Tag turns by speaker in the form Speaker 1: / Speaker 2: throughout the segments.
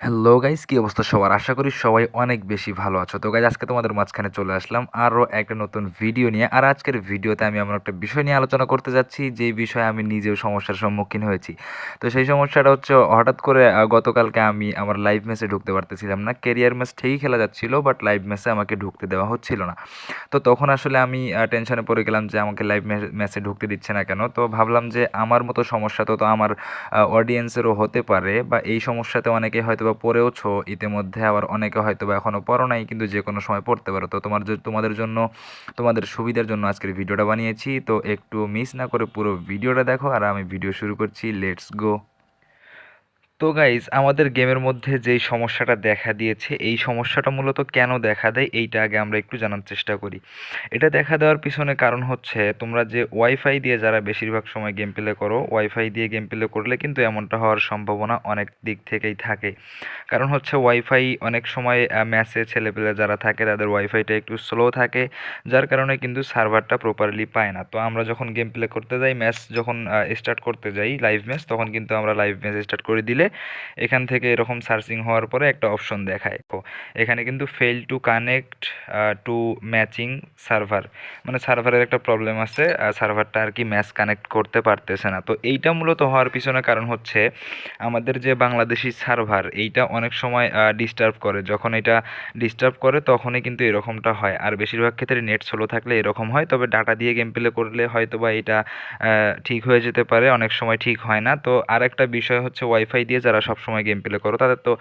Speaker 1: Hello guys কি অবস্থা সবার? আশা করি সবাই অনেক বেশি ভালো আছো। তো গাইজ আজকে তোমাদের মাঝখানে চলে আসলাম আরও একটা নতুন ভিডিও নিয়ে। আর আজকের ভিডিওতে আমি এমন একটা বিষয় নিয়ে আলোচনা করতে যাচ্ছি যেই বিষয়ে আমি নিজেও সমস্যার সম্মুখীন হয়েছি। তো, সেই সমস্যাটা হচ্ছে হঠাৎ করে গতকালকে আমি আমার লাইভ ম্যাচে ঢুকতে পারতেছিলাম না। কেরিয়ার ম্যাচ ঠিকই খেলা যাচ্ছিল বাট লাইভ ম্যাচে আমাকে ঢুকতে দেওয়া হচ্ছিল না। তো, তখন আসলে আমি টেনশনে পড়ে গেলাম যে আমাকে লাইভ ম্যাচে ঢুকতে দিচ্ছে না কেন? তো, ভাবলাম যে আমার মতো সমস্যা তো তো আমার অডিয়েন্সেরও হতে পারে, বা এই সমস্যাতে অনেকে হয়তো বা পড়েওছো ইতিমধ্যে আবার অনেকে হয়তো বা এখনও পড়ো নাই, কিন্তু যে কোনো সময় পড়তে পারো। তো তোমার তোমাদের জন্য, তোমাদের সুবিধার জন্য আজকের ভিডিওটা বানিয়েছি। তো একটু মিস না করে পুরো ভিডিওটা দেখো, আর আমি ভিডিও শুরু করছি লেটস গো তো গাইজ আমাদের গেমের মধ্যে যেই সমস্যাটা দেখা দিয়েছে, এই সমস্যাটা মূলত কেন দেখা দেয় এইটা আগে আমরা একটু জানার চেষ্টা করি। এটা দেখা দেওয়ার পিছনে কারণ হচ্ছে, তোমরা যে ওয়াইফাই দিয়ে যারা বেশিরভাগ সময় গেম প্লে করো ওয়াইফাই দিয়ে গেম প্লে করলে কিন্তু এমনটা হওয়ার সম্ভাবনা অনেক দিক থেকেই থাকে। কারণ হচ্ছে ওয়াইফাই অনেক সময় ম্যাচে ছেলেপেলে যারা থাকে, তাদের ওয়াইফাইটা একটু স্লো থাকে, যার কারণে কিন্তু সার্ভারটা প্রপারলি পায় না। তো আমরা যখন গেম প্লে করতে যাই ম্যাচ যখন স্টার্ট করতে যাই লাইভ ম্যাচ তখন কিন্তু আমরা লাইভ ম্যাচ স্টার্ট করে দিলে এখান থেকে এরকম সার্চিং হওয়ার পরে একটা অপশন দেখায়। এখানে কিন্তু fail to connect to matching server মানে সার্ভারের একটা প্রবলেম আছে সার্ভারটা আর কি ম্যাচ কানেক্ট করতে পারতেছে না। তো এইটা মূলত হওয়ার পিছনে কারণ হচ্ছে, আমাদের যে বাংলাদেশি সার্ভার এইটা অনেক সময় ডিস্টার্ব করে। যখন এটা ডিস্টার্ব করে, তখনই কিন্তু এরকমটা হয়। আর বেশিরভাগ ক্ষেত্রে নেট স্লো থাকলে এরকম হয়, তবে ডাটা দিয়ে গেম প্লে করলে হয়তো বা এটা ঠিক হয়ে যেতে পারে। অনেক সময় ঠিক হয় না। তো আরেকটা বিষয় হচ্ছে ওয়াইফাই দিয়ে যারা সব সময় গেম প্লে করো, তাদের তো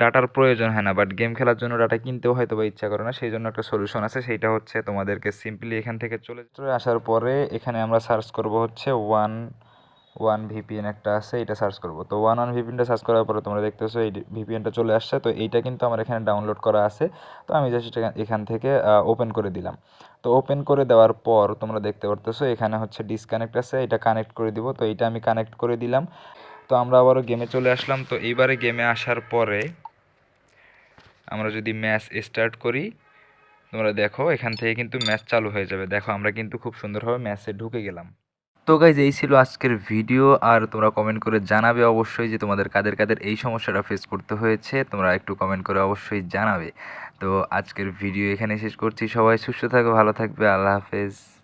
Speaker 1: ডাটার প্রয়োজন হয় না বাট গেম খেলার জন্য ডাটা কিনতেও হয়তো বা ইচ্ছা করে না, সেই জন্য একটা সলিউশন আছে, সেইটা হচ্ছে তোমাদেরকে সিম্পলি এখান থেকে চলে চলে আসার পরে এখানে আমরা সার্চ করব হচ্ছে ওয়ান ওয়ান ভিপিএন একটা আছে, এটা সার্চ করব। তো ওয়ান ওয়ান ভিপিএনটা সার্চ করার পরে তোমরা দেখতেছো এই ভিপিএনটা চলে আসছে, তো এইটা কিন্তু আমার এখানে ডাউনলোড করা আছে। তো আমি জাস্ট এখান থেকে ওপেন করে দিলাম। তো ওপেন করে দেওয়ার পর তোমরা দেখতে পারতেছো এখানে হচ্ছে ডিসকানেক্ট আছে, এটা কানেক্ট করে দিব। তো এইটা আমি কানেক্ট করে দিলাম। তো আমরা আবারও গেমে চলে আসলাম। তো এইবারে গেমে আসার পরে আমরা যদি ম্যাচ স্টার্ট করি, তোমরা দেখো, এখান থেকে কিন্তু ম্যাচ চালু হয়ে যাবে। দেখো, আমরা কিন্তু খুব সুন্দরভাবে ম্যাচে ঢুকে গেলাম। তো গাইজ এই ছিল আজকের ভিডিও আর তোমরা কমেন্ট করে জানাবে অবশ্যই যে তোমাদের কাদের কাদের এই সমস্যাটা ফেস করতে হয়েছে। তোমরা একটু কমেন্ট করে অবশ্যই জানাবে। তো আজকের ভিডিও এখানে শেষ করছি। সবাই সুস্থ থাকবে ভালো থাকবে। আল্লাহ হাফেজ।